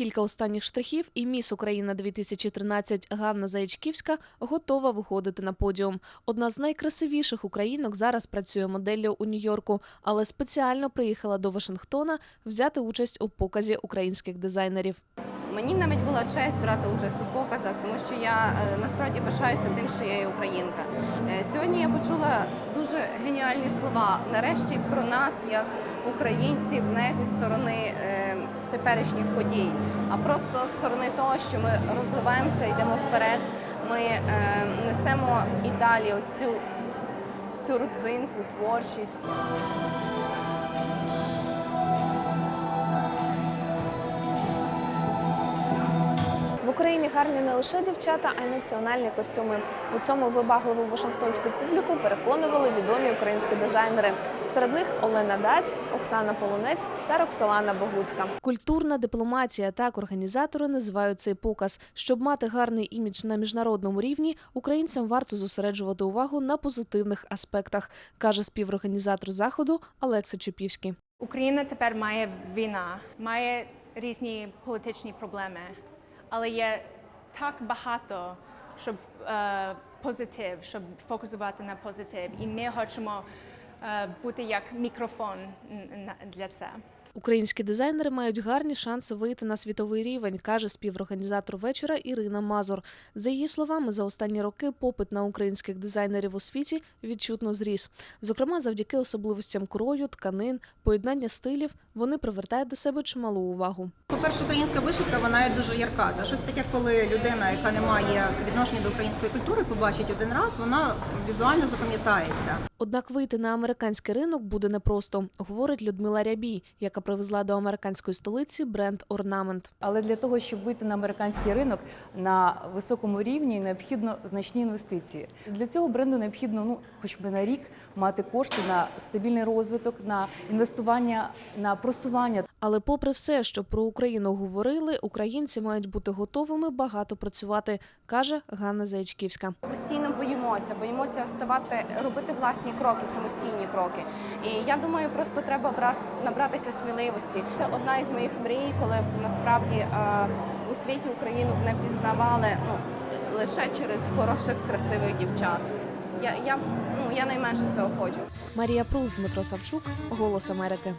Кілька останніх штрихів, і міс Україна 2013 Ганна Заячківська готова виходити на подіум. Одна з найкрасивіших українок зараз працює моделлю у Нью-Йорку, але спеціально приїхала до Вашингтона взяти участь у показі українських дизайнерів. Мені навіть була честь брати участь у показах, тому що я е, насправді пишаюся тим, що я є українка. Сьогодні я почула дуже геніальні слова. Нарешті про нас, як українців, не зі сторони е, теперішніх подій, а просто з сторони того, що ми розвиваємося, йдемо вперед. Ми е, несемо і далі оцю цю родзинку, творчість. Україні гарні не лише дівчата, а й національні костюми. У цьому вибагливу вашингтонську публіку переконували відомі українські дизайнери. Серед них Олена Даць, Оксана Полунець та Роксолана Богуцька. Культурна дипломатія так організатори називають цей показ. Щоб мати гарний імідж на міжнародному рівні, українцям варто зосереджувати увагу на позитивних аспектах, каже співорганізатор заходу Олекса Чупівський. Україна тепер має війна, має різні політичні проблеми, але є так багато, щоб е, позитив, щоб фокусувати на позитив. І ми хочемо бути як мікрофон для це. Українські дизайнери мають гарні шанси вийти на світовий рівень, каже співорганізатор вечора Ірина Мазур. За її словами, за останні роки попит на українських дизайнерів у світі відчутно зріс. Зокрема, завдяки особливостям крою, тканин, поєднання стилів, вони привертають до себе чималу увагу. По-перше, українська вишивка вона є дуже ярка. Це щось таке, коли людина, яка не має відношення до української культури, побачить один раз, вона візуально запам'ятається. Однак вийти на американський ринок буде непросто, говорить Людмила Рябій, яка привезла до американської столиці бренд Орнамент. Але для того, щоб вийти на американський ринок на високому рівні, необхідно значні інвестиції. Для цього бренду необхідно, ну хоч би на рік, мати кошти на стабільний розвиток, на інвестування, на просування. Але, попри все, що про Україну говорили, українці мають бути готовими багато працювати, каже Ганна Заячківська. Постійно боїмося, боїмося вставати, робити власні кроки, самостійні кроки. І я думаю, просто треба брати набратися сміливості. Це одна із моїх мрій, коли б насправді е, у світі Україну б не пізнавали ну лише через хороших, красивих дівчат. Я, я, ну, я найменше цього хочу. Марія Прус, Дмитро Савчук, Голос Америки.